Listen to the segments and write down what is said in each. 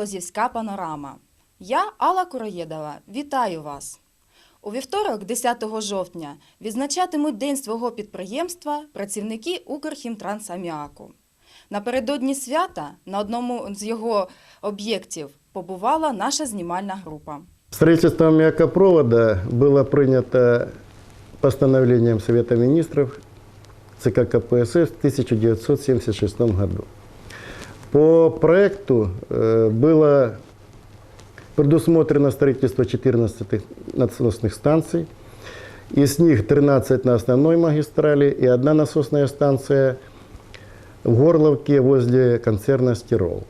Лозівська панорама. Я Алла Куроєдова. Вітаю вас! У вівторок, 10 жовтня, відзначатимуть День свого підприємства працівники Укрхімтрансаміаку. Напередодні свята на одному з його об'єктів побувала наша знімальна група. Строительство мякопровода было принято постановлением Совета Министров ЦК КПСС в 1976 году. По проекту э, было предусмотрено строительство 14 насосных станций. Из них 13 на основной магистрали и одна насосная станция в Горловке возле концерна «Стирол».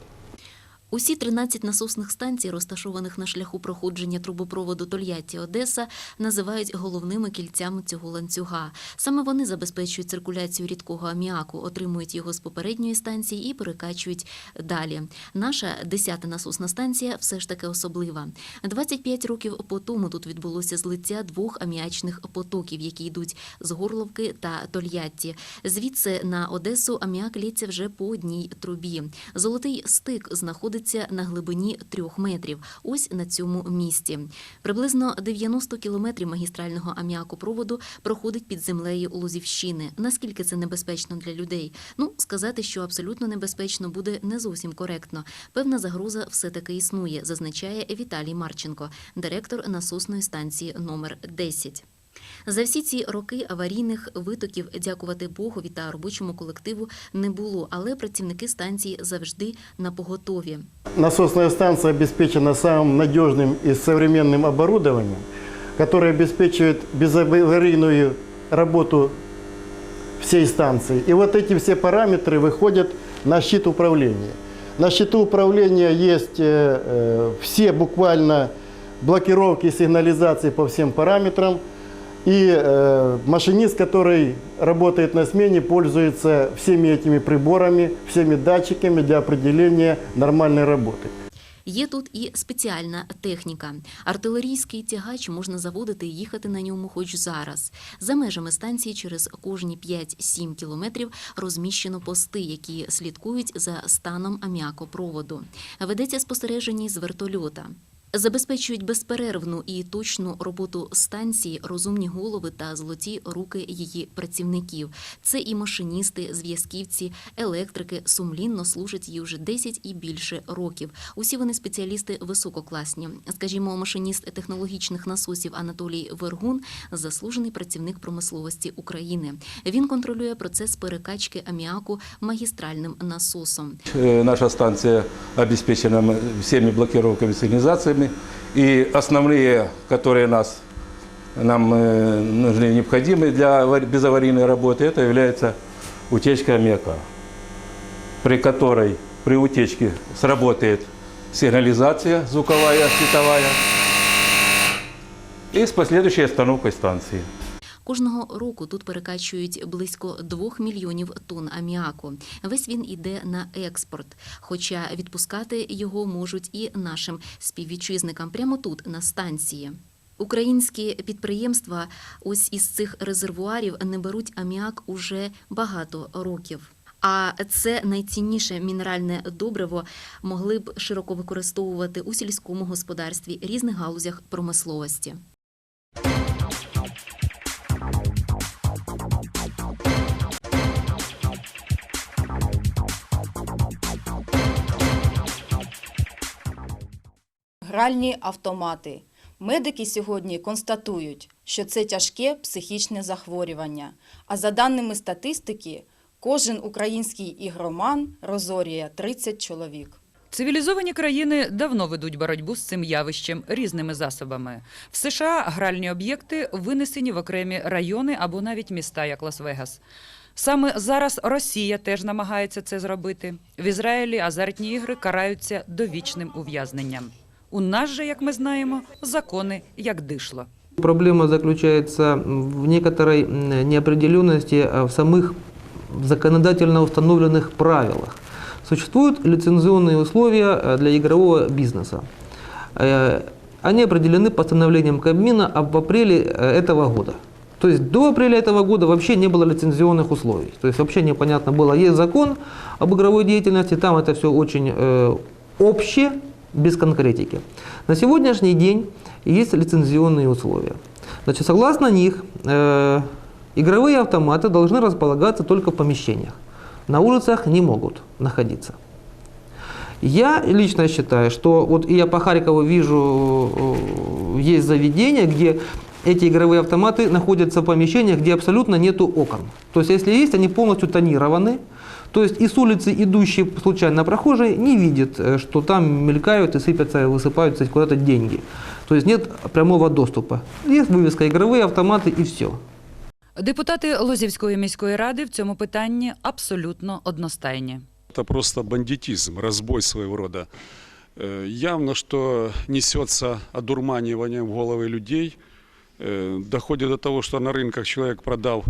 Усі 13 насосних станцій, розташованих на шляху проходження трубопроводу Тольятті Одеса, називають головними кільцями цього ланцюга. Саме вони забезпечують циркуляцію рідкого аміаку, отримують його з попередньої станції і перекачують далі. Наша 10-та насосна станція все ж таки особлива. 25 років по тому тут відбулося злиття двох аміачних потоків, які йдуть з Горловки та Тольятті. Звідси на Одесу аміак лється вже по одній трубі. Золотий стик знаходиться на глибині трьох метрів. Ось на цьому місці. Приблизно 90 кілометрів магістрального аміакопроводу проходить під землею Лозівщини. Наскільки це небезпечно для людей? Ну, сказати, що абсолютно небезпечно буде не зовсім коректно. Певна загроза все-таки існує, зазначає Віталій Марченко, директор насосної станції номер 10. За всі ці роки аварійних витоків, дякувати Богові та робочому колективу, не було, але працівники станції завжди на поготові. Насосная станция обеспечена самым надежным и современным оборудованием, которое обеспечивает безаварийную работу всей станции. И вот эти все параметры выходят на щит управления. На щиту управления есть э, э, все буквально блокировки сигнализации по всем параметрам. И э, машинист, который работает на смене, пользуется всеми этими приборами, всеми датчиками для определения нормальной работы. Є тут і спеціальна техніка. Артилерійський тягач можна заводити і їхати на ньому хоч зараз. За межами станції через кожні 5-7 кілометрів розміщено пости, які слідкують за станом аміакопроводу. Ведеться спостереження з вертольота. Забезпечують безперервну і точну роботу станції, розумні голови та золоті руки її працівників. Це і машиністи, зв'язківці, електрики сумлінно служать їй вже 10 і більше років. Усі вони спеціалісти висококласні. Скажімо, машиніст технологічних насосів Анатолій Вергун заслужений працівник промисловості України. Він контролює процес перекачки аміаку магістральним насосом. Э, Наша станция обеспечена м- всеми блокировками, сигнализациями. И основные, которые нас, нам э, нужны, необходимы для авар- безаварийной работы, это является утечка аммиака, при которой при утечке сработает сигнализация звуковая, световая и с последующей остановкой станции. Кожного року тут перекачують близько 2 мільйонів тонн аміаку. Весь він іде на експорт. Хоча відпускати його можуть і нашим співвітчизникам прямо тут, на станції. Українські підприємства ось із цих резервуарів не беруть аміак уже багато років. А це найцінніше мінеральне добриво могли б широко використовувати у сільському господарстві різних галузях промисловості. Гральні автомати. Медики сьогодні констатують, що це тяжке психічне захворювання. А за даними статистики, кожен український ігроман розорює 30 чоловік. Цивілізовані країни давно ведуть боротьбу з цим явищем різними засобами. В США гральні об'єкти винесені в окремі райони або навіть міста, як Лас-Вегас. Саме зараз Росія теж намагається це зробити. В Ізраїлі азартні ігри караються довічним ув'язненням. У нас же, як ми знаємо, закони як дишло. Проблема заключается в некоторой м, неопределенности а, в самых законодательно установленных правилах. Существуют лицензионные условия э, для игрового бизнеса. Э, Они определены постановлением Кабмина об апреле э, этого года. То есть до апреля этого года вообще не было лицензионных условий. То есть вообще непонятно было, есть закон об игровой деятельности, там это все очень э, общее, без конкретики. На сегодняшний день есть лицензионные условия. Значит, согласно них, э, игровые автоматы должны располагаться только в помещениях. На улицах не могут находиться. Я лично считаю, что вот я по Харькову вижу, э, есть заведения, где эти игровые автоматы находятся в помещениях, где абсолютно нету окон. То есть, если есть, они полностью тонированы. То есть и с улицы идущий случайно прохожий не видит, э, что там мелькают и сыпятся, высыпаются куда-то деньги. То есть нет прямого доступа. Есть вывеска игровые автоматы и все. Депутати Лозівської міської ради в цьому питанні абсолютно одностайні. Это просто бандитизм, разбой своего рода. Э, Явно, что несется одурманивание в головы людей. Э, Доходит до того, что на рынках человек продал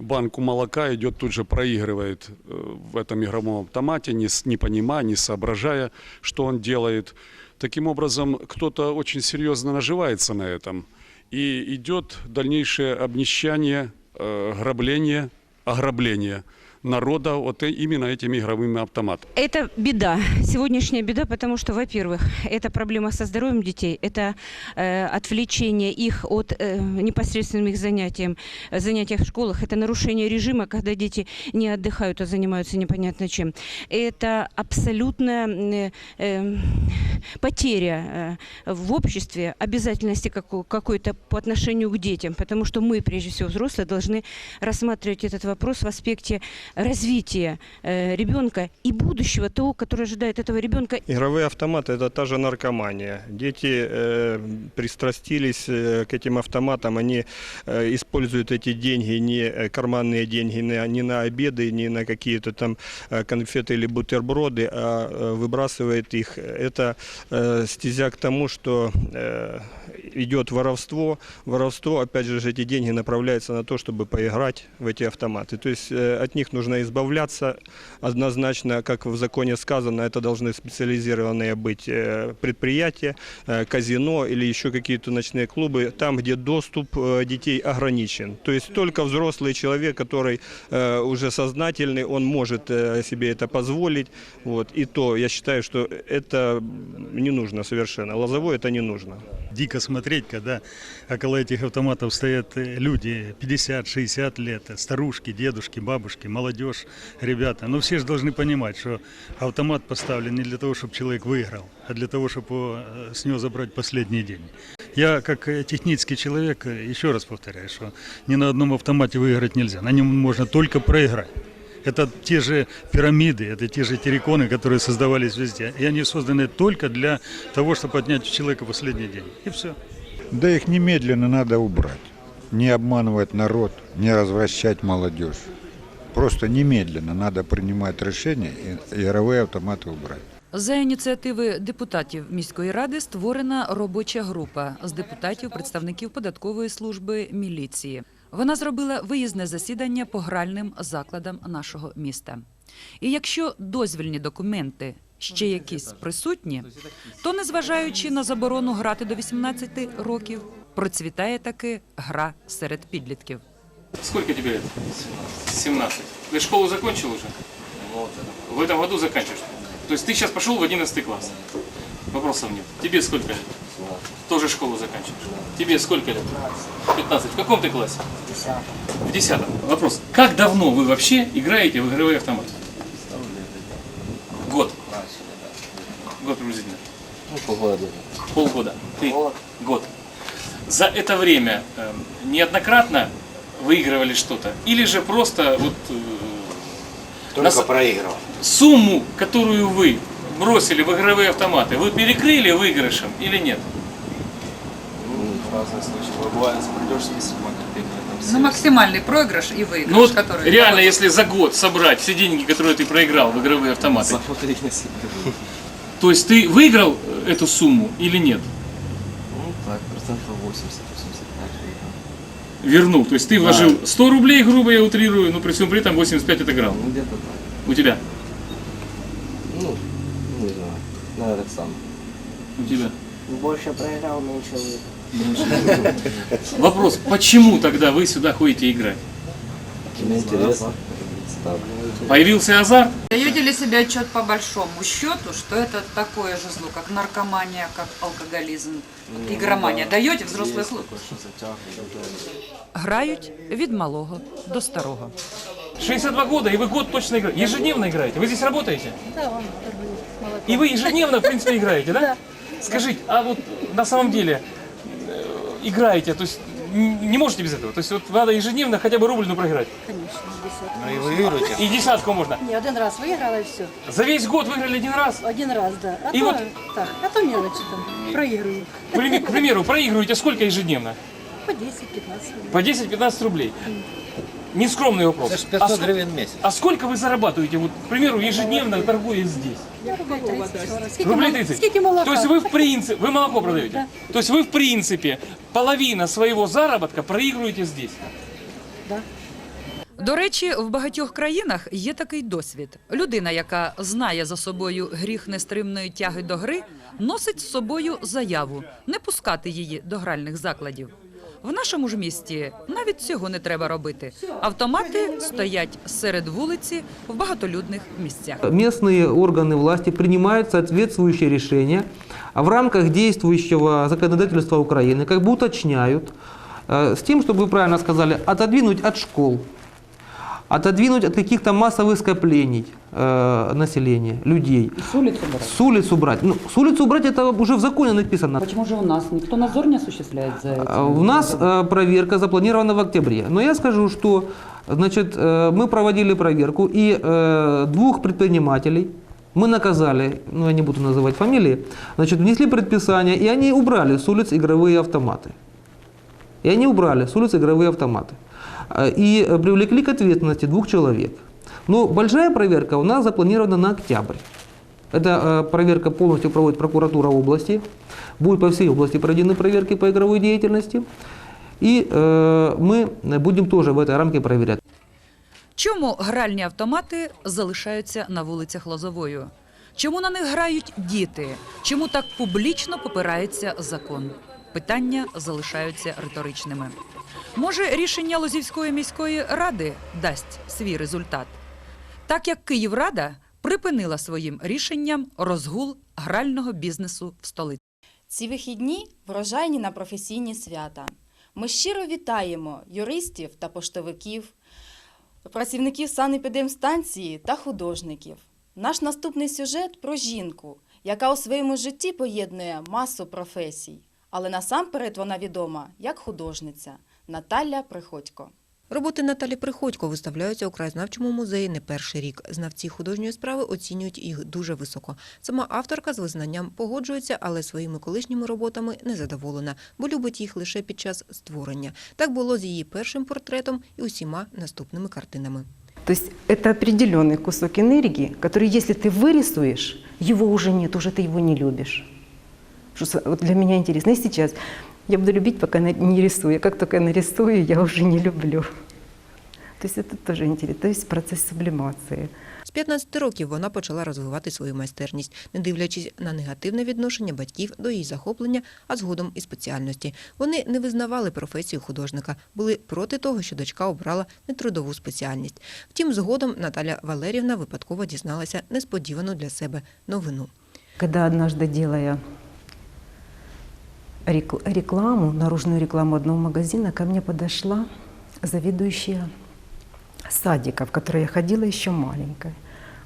банку молока, идет тут же проигрывает э, в этом игровом автомате, не, с- не понимая, не соображая, что он делает. Таким образом, кто-то очень серьезно наживается на этом. И идет дальнейшее обнищание, э, грабление, ограбление народа вот именно этими игровыми автоматами. Это беда, сегодняшняя беда, потому что, во-первых, это проблема со здоровьем детей, это э, отвлечение их от э, непосредственным их занятиям, э, занятиях в школах, это нарушение режима, когда дети не отдыхают, а занимаются непонятно чем. Это абсолютная э, э, потеря э, в обществе обязательности како- какой-то по отношению к детям, потому что мы, прежде всего, взрослые, должны рассматривать этот вопрос в аспекте развития э, ребенка и будущего того, который ожидает этого ребенка. Игровые автоматы – это та же наркомания. Дети э, пристрастились э, к этим автоматам, они э, используют эти деньги, не э, карманные деньги, не, не на обеды, не на какие-то там э, конфеты или бутерброды, а э, выбрасывает их. Это э, стезя к тому, что э, идет воровство. Воровство, опять же, эти деньги направляются на то, чтобы поиграть в эти автоматы. То есть э, от них нужно избавляться однозначно, как в законе сказано, это должны специализированные быть э, предприятия, э, казино или еще какие-то ночные клубы, там, где доступ детей ограничен. То есть только взрослый человек, который уже сознательный, он может себе это позволить. Вот. И то, я считаю, что это не нужно совершенно. Лозовой это не нужно. дико смотреть, когда около этих автоматов стоят э, люди 50-60 лет, э, старушки, дедушки, бабушки, молодежь, ребята. Но все же должны понимать, что автомат поставлен не для того, чтобы человек выиграл, а для того, чтобы э, с него забрать последние деньги. Я, как э, технический человек, э, еще раз повторяю, что ни на одном автомате выиграть нельзя. На нем можно только проиграть. Это те же пирамиды, это те же терриконы, которые создавались везде. И они созданы только для того, чтобы отнять у человека последний день. И все. Да их немедленно надо убрать. Не обманывать народ, не развращать молодежь. Просто немедленно надо принимать решение и игровые автоматы убрать. За ініціативи депутатів міської ради створена робоча група з депутатів, представників податкової служби, міліції. Вона зробила виїзне засідання по гральним закладам нашого міста. І якщо дозвільні документи ще якісь присутні, то незважаючи на заборону грати до 18 років, процвітає таки гра серед підлітків. Сколько тебе лет? 17. Ты школу закончил уже? В этом году заканчиваешь? То есть ты сейчас пошел в 11 класс? Вопросов нет. Тебе сколько лет? Тоже школу заканчиваешь? Тебе сколько лет? 15. В каком ты классе? В 10. Вопрос. Как давно вы вообще играете в игровые автоматы? Год. Год приблизительно. полгода. Полгода. Ты? Год. За это время э, неоднократно выигрывали что-то? Или же просто вот... Только проигрывал. Сумму, которую вы бросили в игровые автоматы, вы перекрыли выигрышем или нет? Ну, максимальний програш і виграш, Ну вот реально, если за год собрать все деньги, которые ты проиграл в игровые автоматы, то есть ты выиграл э, эту сумму или нет? Вернул. То есть ты вложил 100 рублей, грубо я утрирую, но при всем при этом 85 отыграл. У тебя? Ну, не знаю. Наверное, сам. У тебя. Больше проиграл, меньше выиграл. Вопрос, почему тогда вы сюда ходите играть? Мне интересно. ставлю. Появился азарт? Даете ли себе отчет по большому счету, что это такое же зло, как наркомания, как алкоголизм, Ну, игромания? да. Даете взрослые Є хлопцы? таке, що затягує. Грають від малого до старого. 62 года, и вы год точно играете. Ежедневно играете. Вы здесь работаете? Да, он торгует молоком. И вы ежедневно, в принципе, играете, да? Да. Скажите, а вот на самом деле э, играете, то есть не можете без этого? То есть вот надо ежедневно хотя бы рубль ну, проиграть? Конечно, десятку. Ну і виграєте. И десятку можно. Не, один раз выиграла и все. За весь год выиграли один раз. Один раз, да. А И то, вот- так, а то мелочи там, проигрываю. К примеру, проигрываете сколько ежедневно? По 10-15 рублей. По 10-15 рублей. Нескромный вопрос. Це ж А 500 ск- гривень в місяць. А сколько вы зарабатываете, вот, к примеру, ежедневно торгуя здесь? Я рублей 30-40. Сколько, Рублей мол- 30? сколько молока? То есть вы в принципе, вы молоко продаете? Да. То есть вы в принципе половина своего заработка проигрываете здесь? До речі, в багатьох країнах є такий досвід. Людина, яка знає за собою гріх нестримної тяги до гри, носить з собою заяву не пускати її до гральних закладів. В нашому ж місті навіть цього не треба робити. Автомати стоять серед вулиці в багатолюдних місцях. Местные органы власти принимают соответствующие решения а в рамках действующего законодательства Украины, как бы уточняют, э, с тем, чтобы вы правильно сказали, отодвинуть от школ, Отодвинуть от каких-то массовых скоплений э, населения, людей. С улицы брать. С улиц убрать. Ну, с улиц убрать это уже в законе написано. Почему же у нас никто надзор не осуществляет за А, У нас э, проверка запланирована в октябре. Но я скажу, что значит, э, мы проводили проверку, и э, двух предпринимателей мы наказали, ну я не буду называть фамилии, значит, внесли предписание, и они убрали с улиц игровые автоматы. И они убрали с улиц игровые автоматы. Э, И э, привлекли к ответственности двух человек. Но большая проверка у нас запланирована на октябрь. Эта э, проверка полностью проводит прокуратура области. Будут по всей области проведены проверки по игровой деятельности. И э, мы будем тоже в этой рамке проверять. Чому гральні автомати залишаються на вулицях Лозовою? Чому на них грають діти? Чому так публічно попирається закон? Питання залишаються риторичними. Може, рішення Лозівської міської ради дасть свій результат? Так як Київрада припинила своїм рішенням розгул грального бізнесу в столиці. Ці вихідні врожайні на професійні свята. Ми щиро вітаємо юристів та поштовиків, працівників санепідемстанції та художників. Наш наступний сюжет про жінку, яка у своєму житті поєднує масу професій, але насамперед вона відома як художниця Наталя Приходько. Роботи Наталі Приходько виставляються у краєзнавчому музеї не перший рік. Знавці художньої справи оцінюють їх дуже високо. Сама авторка з визнанням погоджується, але своїми колишніми роботами не задоволена, бо любить їх лише під час створення. Так було з її першим портретом і усіма наступними картинами. То есть это определенный кусок энергии, который, если ты вырисуешь, его уже нет, уже ты его не любишь. Что с- вот для меня интересно. И сейчас я буду любить, пока не рисую. Как только я нарисую, я уже не люблю. То есть это тоже интересно. То есть процесс сублимации. З 15 років вона почала розвивати свою майстерність, не дивлячись на негативне відношення батьків до її захоплення, а згодом і спеціальності. Вони не визнавали професію художника, були проти того, що дочка обрала нетрудову спеціальність. Втім, згодом Наталя Валерівна випадково дізналася несподівану для себе новину. Когда однажды делая рекламу, наружную рекламу одного магазина, ко мне подошла заведующая садика, в который я ходила еще маленькая.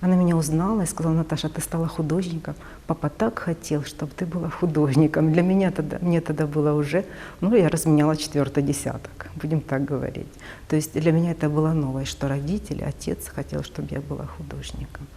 Она меня узнала и сказала, Наташа, ты стала художником. Папа так хотел, чтобы ты была художником. Для меня тогда, мне тогда было уже, ну, я разменяла четвертый десяток, будем так говорить. То есть для меня это было новое, что родители, отец хотел, чтобы я была художником.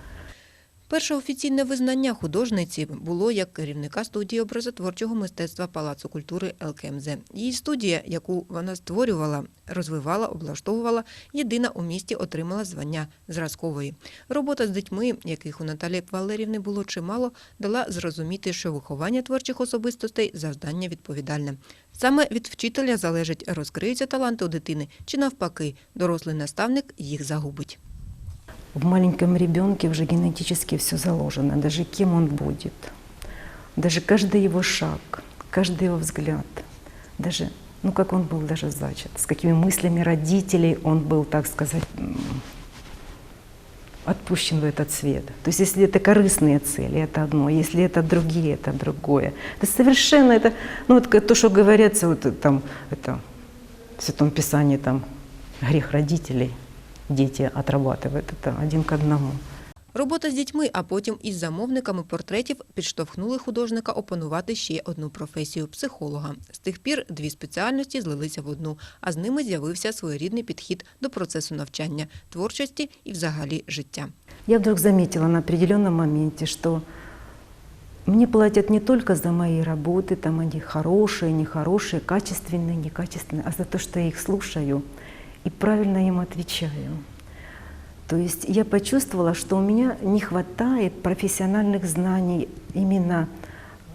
Перше офіційне визнання художниці було як керівника студії образотворчого мистецтва Палацу культури ЛКМЗ. Її студія, яку вона створювала, розвивала, облаштовувала, єдина у місті отримала звання зразкової. Робота з дітьми, яких у Наталі Валерівни було чимало, дала зрозуміти, що виховання творчих особистостей завдання відповідальне. Саме від вчителя залежить, розкриються таланти у дитини чи навпаки, дорослий наставник їх загубить. В маленьком ребенке уже генетически все заложено, даже кем он будет, даже каждый его шаг, каждый его взгляд, даже, ну как он был даже зачат, с какими мыслями родителей он был, так сказать, отпущен в этот свет. То есть если это корыстные цели, это одно, если это другие, это другое. Это совершенно, это, ну вот то, что говорится, вот там, это, в Святом Писании, там, грех родителей, дети отрабатывают, это один к одному. Робота з дітьми, а потім із замовниками портретів підштовхнули художника опанувати ще одну професію психолога. З тих пір дві спеціальності злилися в одну, а з ними з'явився своєрідний підхід до процесу навчання, творчості і взагалі життя. Я вдруг заметила на определенном моменте, что мне платят не только за мои работы, там они хорошие, нехорошие, качественные, некачественные, а за то, что я их слушаю И правильно им отвечаю. То есть я почувствовала, что у меня не хватает профессиональных знаний именно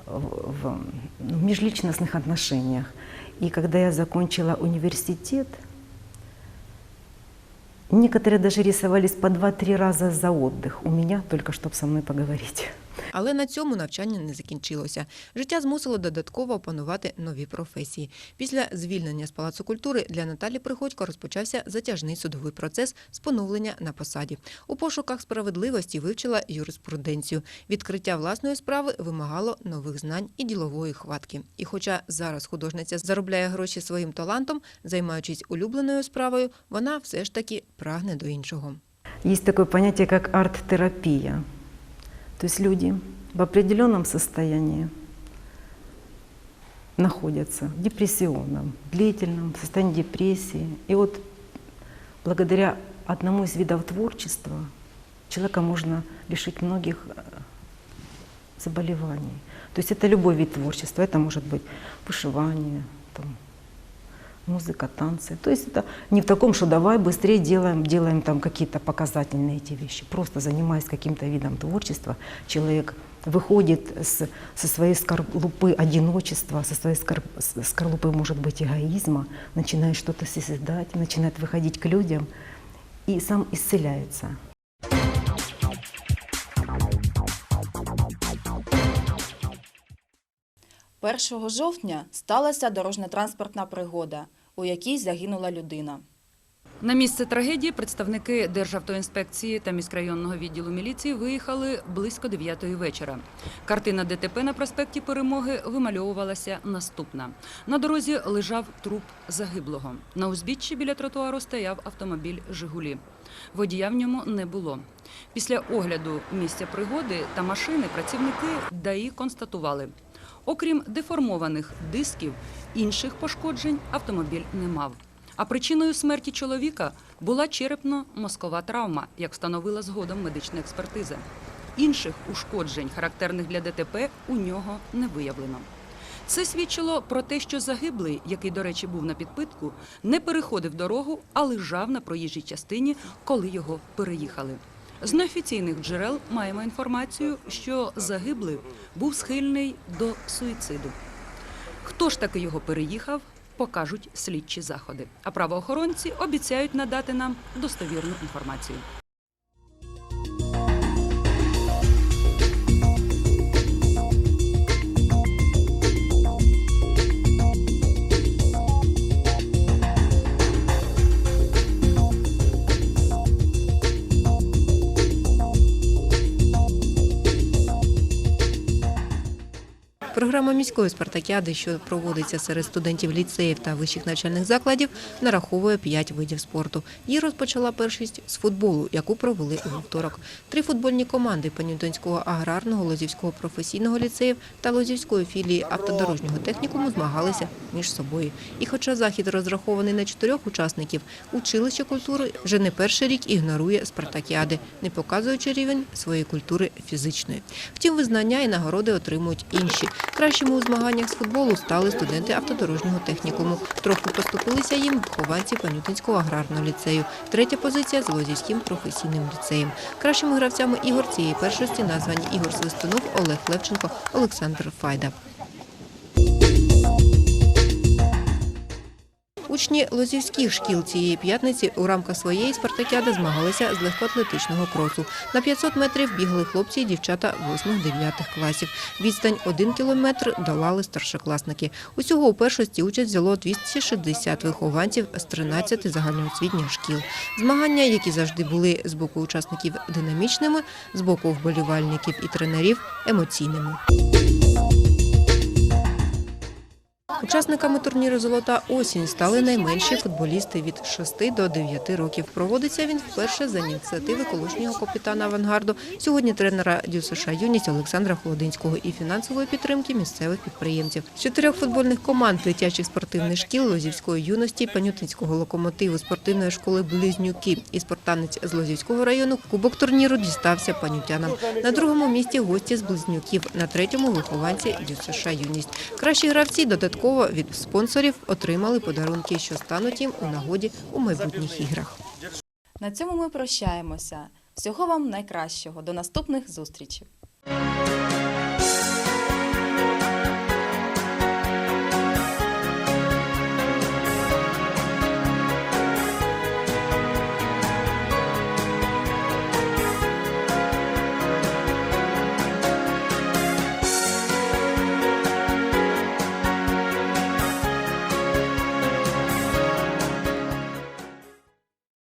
в, в межличностных отношениях. И когда я закончила университет, некоторые даже рисовались по два-три раза за отдых у меня, только чтобы со мной поговорить. Але на цьому навчання не закінчилося. Життя змусило додатково опанувати нові професії. Після звільнення з Палацу культури для Наталі Приходько розпочався затяжний судовий процес з поновлення на посаді. У пошуках справедливості вивчила юриспруденцію. Відкриття власної справи вимагало нових знань і ділової хватки. І хоча зараз художниця заробляє гроші своїм талантом, займаючись улюбленою справою, вона все ж таки прагне до іншого. Есть такое понятие, как арт-терапия. То есть люди в определенном состоянии находятся в депрессионном, длительном состоянии депрессии. И вот благодаря одному из видов творчества человека можно лишить многих э, заболеваний. То есть это любой вид творчества. Это может быть вышивание, там, музыка, танцы. То есть это не в таком, что давай быстрее делаем, делаем там какие-то показательные эти вещи. Просто занимаясь каким-то видом творчества, человек выходит с, со своей скорлупы одиночества, со своей скор- с- скорлупы, может быть, эгоизма, начинает что-то созидать, начинает выходить к людям и сам исцеляется. – 1 жовтня сталася дорожньо-транспортна пригода, у якій загинула людина. На місце трагедії представники Державтоінспекції та міськрайонного відділу міліції виїхали близько 9 вечора. Картина ДТП на проспекті Перемоги вимальовувалася наступна. На дорозі лежав труп загиблого. На узбіччі біля тротуару стояв автомобіль Жигулі. Водія в ньому не було. Після огляду місця пригоди та машини працівники ДАІ констатували. Окрім деформованих дисків, інших пошкоджень автомобіль не мав. А причиною смерті чоловіка була черепно-мозкова травма, як встановила згодом медична експертиза. Інших ушкоджень, характерних для ДТП, у нього не виявлено. Це свідчило про те, що загиблий, який, до речі, був на підпитку, не переходив дорогу, а лежав на проїжджій частині, коли його переїхали. З неофіційних джерел маємо інформацію, що загиблий був схильний до суїциду. Хто ж таки його переїхав, покажуть слідчі заходи. А правоохоронці обіцяють надати нам достовірну інформацію. Програма міської спартакіади, що проводиться серед студентів ліцеїв та вищих навчальних закладів, нараховує п'ять видів спорту. Її розпочала першість з футболу, яку провели у вівторок. Три футбольні команди Панютинського аграрного, Лозівського професійного ліцеїв та Лозівської філії автодорожнього технікуму змагалися між собою. І хоча захід розрахований на чотирьох учасників, училище культури вже не перший рік ігнорує спартакіади, не показуючи рівень своєї культури фізичної. Втім, визнання і нагороди отримують інші. Кращими у змаганнях з футболу стали студенти автодорожнього технікуму. Трохи поступилися їм вихованці Панютинського аграрного ліцею. Третя позиція з Лозівським професійним ліцеєм. Кращими гравцями ігор цієї першості названі Ігор Свистунов, Олег Левченко, Олександр Файда. Учні лозівських шкіл цієї п'ятниці у рамках своєї спартакіади змагалися з легкоатлетичного кросу. На 500 метрів бігли хлопці і дівчата 8-9 класів. Відстань 1 кілометр долали старшокласники. Усього у першості участь взяло 260 вихованців з 13 загальноосвітніх шкіл. Змагання, які завжди були з боку учасників динамічними, з боку вболівальників і тренерів емоційними. Учасниками турніру Золота осінь стали найменші футболісти від 6 до 9 років. Проводиться він вперше за ініціативи колишнього капітана авангарду, сьогодні тренера Дю США Юність Олександра Холодинського і фінансової підтримки місцевих підприємців. З чотирьох футбольних команд дитячих спортивних шкіл Лозівської юності, Панютинського локомотиву, спортивної школи Близнюки і спортанець з Лозівського району кубок турніру дістався панютянам. На другому місці гості з Близнюків, на третьому вихованці Дю США Юність. Кращі гравці додатково від спонсорів отримали подарунки, що стануть їм у нагоді у майбутніх іграх. На цьому ми прощаємося. Всього вам найкращого. До наступних зустрічей.